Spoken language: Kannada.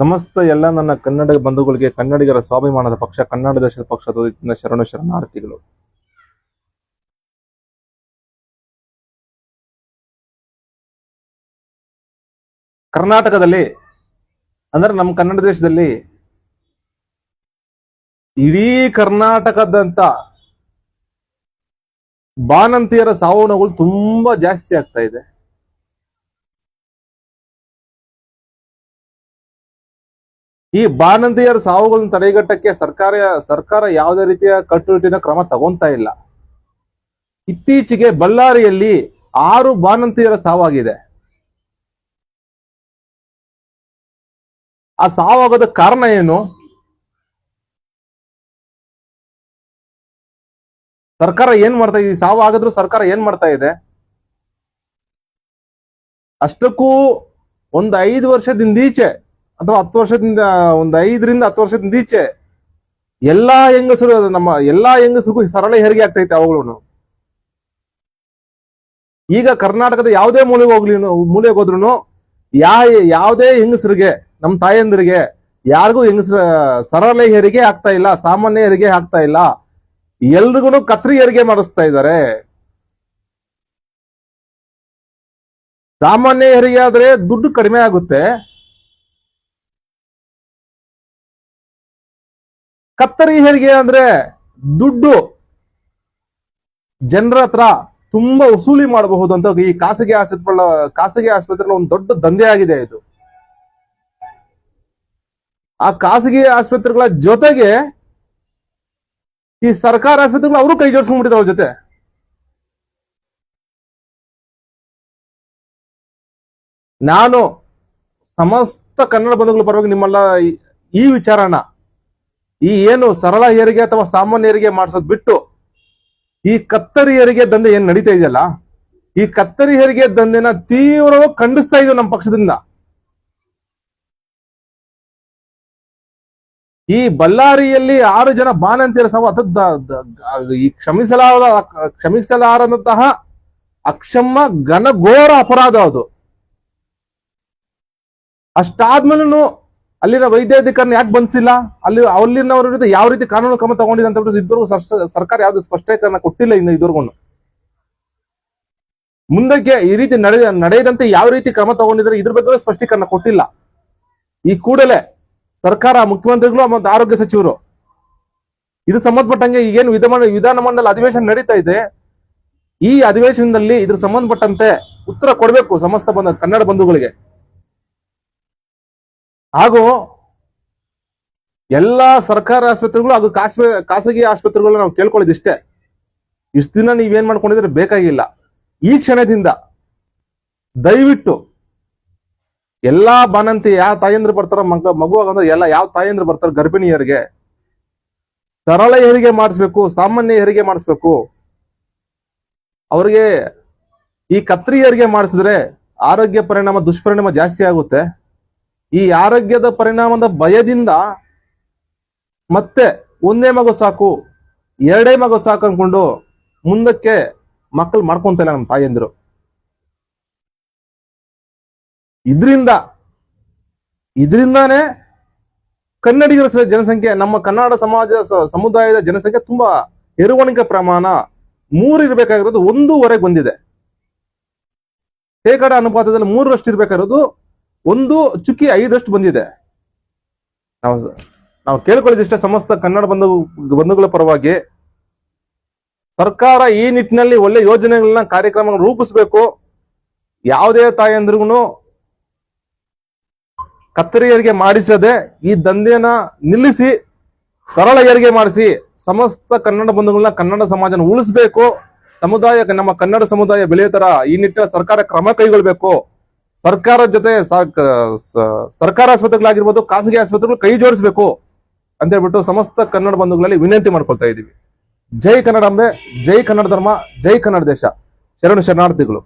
ಸಮಸ್ತ ಎಲ್ಲ ನನ್ನ ಕನ್ನಡ ಬಂಧುಗಳಿಗೆ ಕನ್ನಡಿಗರ ಸ್ವಾಭಿಮಾನದ ಪಕ್ಷ, ಕನ್ನಡ ದೇಶದ ಪಕ್ಷದ ಶರಣು ಶರಣಾರ್ಥಿಗಳು. ಕರ್ನಾಟಕದಲ್ಲಿ, ಅಂದ್ರೆ ನಮ್ಮ ಕನ್ನಡ ದೇಶದಲ್ಲಿ ಇಡೀ ಕರ್ನಾಟಕದಂತ ಬಾನಂತಿಯರ ಸಾವು ತುಂಬಾ ಜಾಸ್ತಿ ಆಗ್ತಾ ಇದೆ. ಈ ಬಾಣಂತಿಯರ ಸಾವುಗಳನ್ನು ತಡೆಗಟ್ಟಕ್ಕೆ ಸರ್ಕಾರ ಸರ್ಕಾರ ಯಾವುದೇ ರೀತಿಯ ಕಟ್ಟುನಿಟ್ಟಿನ ಕ್ರಮ ತಗೊಂತಾ ಇಲ್ಲ. ಇತ್ತೀಚೆಗೆ ಬಳ್ಳಾರಿಯಲ್ಲಿ ಆರು ಬಾಣಂತಿಯರ ಸಾವಾಗಿದೆ. ಆ ಸಾವಾಗದ ಕಾರಣ ಏನು? ಸರ್ಕಾರ ಏನ್ ಮಾಡ್ತಾ ಇದೆ? ಸಾವು ಸರ್ಕಾರ ಏನ್ ಮಾಡ್ತಾ ಇದೆ? ಅಷ್ಟಕ್ಕೂ ಒಂದು ಐದು ವರ್ಷದಿಂದ ಈಚೆ ಅಥವಾ ಹತ್ತು ವರ್ಷದಿಂದ ಒಂದು ಐದರಿಂದ ಹತ್ತು ವರ್ಷದಿಂದ ಈಚೆ ಎಲ್ಲಾ ಹೆಂಗಸರು ನಮ್ಮ ಎಲ್ಲಾ ಹೆಂಗಸರಿಗೂ ಸರಳ ಹೆರಿಗೆ ಆಗ್ತೈತೆ ಅವುಗಳು ಈಗ ಕರ್ನಾಟಕದ ಯಾವುದೇ ಮೂಲೆಗೆ ಹೋಗ್ಲಿ ಮೂಲೆಗೆ ಹೋದ್ರು ಯಾ ಯಾವುದೇ ಹೆಂಗಸರಿಗೆ, ನಮ್ಮ ತಾಯಂದಿರಿಗೆ ಯಾರಿಗೂ ಹೆಂಗಸರ ಸರಳ ಹೆರಿಗೆ ಆಗ್ತಾ ಇಲ್ಲ, ಸಾಮಾನ್ಯ ಹೆರಿಗೆ ಆಗ್ತಾ ಇಲ್ಲ. ಎಲ್ರಿಗೂ ಕತ್ರಿ ಹೆರಿಗೆ ಮಾಡಿಸ್ತಾ ಇದ್ದಾರೆ. ಸಾಮಾನ್ಯ ಹೆರಿಗೆ ಆದ್ರೆ ದುಡ್ಡು ಕಡಿಮೆ ಆಗುತ್ತೆ. ಕತ್ತರಿ ಹೇಗೆ ಅಂದ್ರೆ ದುಡ್ಡು. ಜನರ ಹತ್ರ ತುಂಬಾ ವಸೂಲಿ ಮಾಡಬಹುದು ಅಂತ ಈ ಖಾಸಗಿ ಆಸ್ಪತ್ರೆ ಖಾಸಗಿ ಆಸ್ಪತ್ರೆ ಒಂದು ದೊಡ್ಡ ದಂಧೆ ಆಗಿದೆ ಇದು. ಆ ಖಾಸಗಿ ಆಸ್ಪತ್ರೆಗಳ ಜೊತೆಗೆ ಈ ಸರ್ಕಾರ ಆಸ್ಪತ್ರೆಗಳು ಅವರು ಕೈ ಜೋಡಿಸ್ಕೊಂಡ್ಬಿಟ್ಟಿದೆ ಅವ್ರ ಜೊತೆ. ನಾನು ಸಮಸ್ತ ಕನ್ನಡ ಬಂಧುಗಳ ಪರವಾಗಿ ನಿಮ್ಮೆಲ್ಲ ಈ- ಈ ವಿಚಾರನ ಈ ಏನು ಸರಳ ಹೆರಿಗೆ ಅಥವಾ ಸಾಮಾನ್ಯ ಹೆರಿಗೆ ಮಾಡಿಸೋದ್ ಬಿಟ್ಟು ಈ ಕತ್ತರಿ ಹೆರಿಗೆ ದಂಧೆ ಏನ್ ನಡೀತಾ ಇದೆಯಲ್ಲ, ಈ ಕತ್ತರಿ ಹೆರಿಗೆ ದಂಧೆನ ತೀವ್ರವಾಗಿ ಖಂಡಿಸ್ತಾ ಇದ್ದೀವಿ ನಮ್ಮ ಪಕ್ಷದಿಂದ. ಈ ಬಳ್ಳಾರಿಯಲ್ಲಿ ಆರು ಜನ ಬಾಣಂತಿಯರ ಸಹ ಈ ಕ್ಷಮಿಸಲಾರ ಕ್ಷಮಿಸಲಾರದಂತಹ ಅಕ್ಷಮ್ಮ ಘನಘೋರ ಅಪರಾಧ ಅದು. ಅಷ್ಟಾದ್ಮೇಲೂ ಅಲ್ಲಿನ ವೈದ್ಯಾಧಿಕಾರಿ ಯಾಕೆ ಬಂದಿಲ್ಲ ಅಲ್ಲಿ ಅಲ್ಲಿನವರ ವಿರುದ್ಧ ಯಾವ ರೀತಿ ಕಾನೂನು ಕ್ರಮ ತಗೊಂಡಿದೆ ಅಂತ ಇದುವರೆಗೂ ಸರ್ಕಾರ ಯಾವ್ದು ಸ್ಪಷ್ಟೀಕರಣ ಕೊಟ್ಟಿಲ್ಲ ಇನ್ನು ಇದುವರೆಗೂ. ಮುಂದಕ್ಕೆ ಈ ರೀತಿ ನಡೆ ನಡೆಯದಂತೆ ಯಾವ ರೀತಿ ಕ್ರಮ ತಗೊಂಡಿದ್ರೆ ಇದ್ರ ಬಗ್ಗೆ ಸ್ಪಷ್ಟೀಕರಣ ಕೊಟ್ಟಿಲ್ಲ. ಈ ಕೂಡಲೇ ಸರ್ಕಾರ, ಮುಖ್ಯಮಂತ್ರಿಗಳು ಮತ್ತು ಆರೋಗ್ಯ ಸಚಿವರು, ಇದು ಸಂಬಂಧಪಟ್ಟಂಗೆ ಈಗೇನು ವಿಧಾನ ವಿಧಾನಮಂಡಲ ಅಧಿವೇಶನ ನಡೀತಾ ಇದೆ. ಈ ಅಧಿವೇಶನದಲ್ಲಿ ಇದ್ರ ಸಂಬಂಧಪಟ್ಟಂತೆ ಉತ್ತರ ಕೊಡಬೇಕು ಸಮಸ್ತ ಬಂದ, ಕನ್ನಡ ಬಂಧುಗಳಿಗೆ. ಹಾಗೂ ಎಲ್ಲಾ ಸರ್ಕಾರಿ ಆಸ್ಪತ್ರೆಗಳು ಹಾಗೂ ಖಾಸಗಿ ಖಾಸಗಿ ಆಸ್ಪತ್ರೆಗಳು ನಾವು ಕೇಳ್ಕೊಳ್ಳೋದಿಷ್ಟೇ. ಇಷ್ಟು ದಿನ ನೀವೇನ್ ಮಾಡ್ಕೊಂಡಿದ್ರೆ ಬೇಕಾಗಿಲ್ಲ. ಈ ಕ್ಷಣದಿಂದ ದಯವಿಟ್ಟು ಎಲ್ಲಾ ಬಾನಂತಿ ಯಾವ ತಾಯಂದ್ರು ಬರ್ತಾರ, ಮಗ, ಮಗು ಆಗಂದ್ರೆ ಎಲ್ಲ ಯಾವ ತಾಯಂದ್ರು ಬರ್ತಾರ, ಗರ್ಭಿಣಿಯರಿಗೆ ಸರಳ ಹೆರಿಗೆ ಮಾಡಿಸ್ಬೇಕು, ಸಾಮಾನ್ಯ ಹೆರಿಗೆ ಮಾಡಿಸ್ಬೇಕು. ಅವರಿಗೆ ಈ ಕತ್ರಿ ಹೆರಿಗೆ ಮಾಡಿಸಿದ್ರೆ ಆರೋಗ್ಯ ಪರಿಣಾಮ, ದುಷ್ಪರಿಣಾಮ ಜಾಸ್ತಿ ಆಗುತ್ತೆ. ಈ ಆರೋಗ್ಯದ ಪರಿಣಾಮದ ಭಯದಿಂದ ಮತ್ತೆ ಒಂದೇ ಮಗು ಸಾಕು, ಎರಡೇ ಮಗು ಸಾಕು ಅನ್ಕೊಂಡು ಮುಂದಕ್ಕೆ ಮಕ್ಕಳು ಮಾಡ್ಕೊಂತಿಲ್ಲ ನಮ್ಮ ತಾಯಂದಿರು ಇದ್ರಿಂದ, ಇದರಿಂದಾನೇ ಕನ್ನಡಿಗರ ಜನಸಂಖ್ಯೆ, ನಮ್ಮ ಕನ್ನಡ ಸಮಾಜ ಸಮುದಾಯದ ಜನಸಂಖ್ಯೆ ತುಂಬಾ ಎರವಣಿಕೆ ಪ್ರಮಾಣ ಮೂರು ಇರಬೇಕಾಗಿರೋದು ಒಂದೂವರೆಗೆ ಬಂದಿದೆ. ಶೇಕಡ ಅನುಪಾತದಲ್ಲಿ ಮೂರರಷ್ಟು ಇರ್ಬೇಕಾಗಿರೋದು ಒಂದು ಚುಕ್ಕಿ ಐದಷ್ಟು ಬಂದಿದೆ. ನಾವು ನಾವು ಕೇಳ್ಕೊಳ್ಳೋದಿಷ್ಟೇ ಸಮಸ್ತ ಕನ್ನಡ ಬಂಧು, ಬಂಧುಗಳ ಪರವಾಗಿ. ಸರ್ಕಾರ ಈ ನಿಟ್ಟಿನಲ್ಲಿ ಒಳ್ಳೆ ಯೋಜನೆಗಳನ್ನ ಕಾರ್ಯಕ್ರಮ ರೂಪಿಸಬೇಕು. ಯಾವುದೇ ತಾಯಂದ್ರಿಗೂ ಕತ್ತರಿಯರಿಗೆ ಮಾಡಿಸದೆ ಈ ದಂಧೆಯನ್ನ ನಿಲ್ಲಿಸಿ, ಸರಳ ಏರಿಗೆ ಮಾಡಿಸಿ ಸಮಸ್ತ ಕನ್ನಡ ಬಂಧುಗಳನ್ನ, ಕನ್ನಡ ಸಮಾಜನ ಉಳಿಸ್ಬೇಕು. ಸಮುದಾಯ ನಮ್ಮ ಕನ್ನಡ ಸಮುದಾಯ ಬೆಳೆಯೋ ತರ ಈ ನಿಟ್ಟಿನ ಸರ್ಕಾರ ಕ್ರಮ ಕೈಗೊಳ್ಬೇಕು. ಸರ್ಕಾರದ ಜೊತೆ ಸರ್ಕಾರ ಆಸ್ಪತ್ರೆಗಳಾಗಿರ್ಬೋದು, ಖಾಸಗಿ ಆಸ್ಪತ್ರೆಗಳು ಕೈ ಜೋಡಿಸ್ಬೇಕು ಅಂತ ಹೇಳ್ಬಿಟ್ಟು ಸಮಸ್ತ ಕನ್ನಡ ಬಂಧುಗಳಲ್ಲಿ ವಿನಂತಿ ಮಾಡ್ಕೊಳ್ತಾ ಇದೀವಿ. ಜೈ ಕನ್ನಡಾಂಬೆ ಜೈ ಕನ್ನಡ ಧರ್ಮ, ಜೈ ಕನ್ನಡ ದೇಶ. ಶರಣು ಶರಣಾರ್ಥಿಗಳು.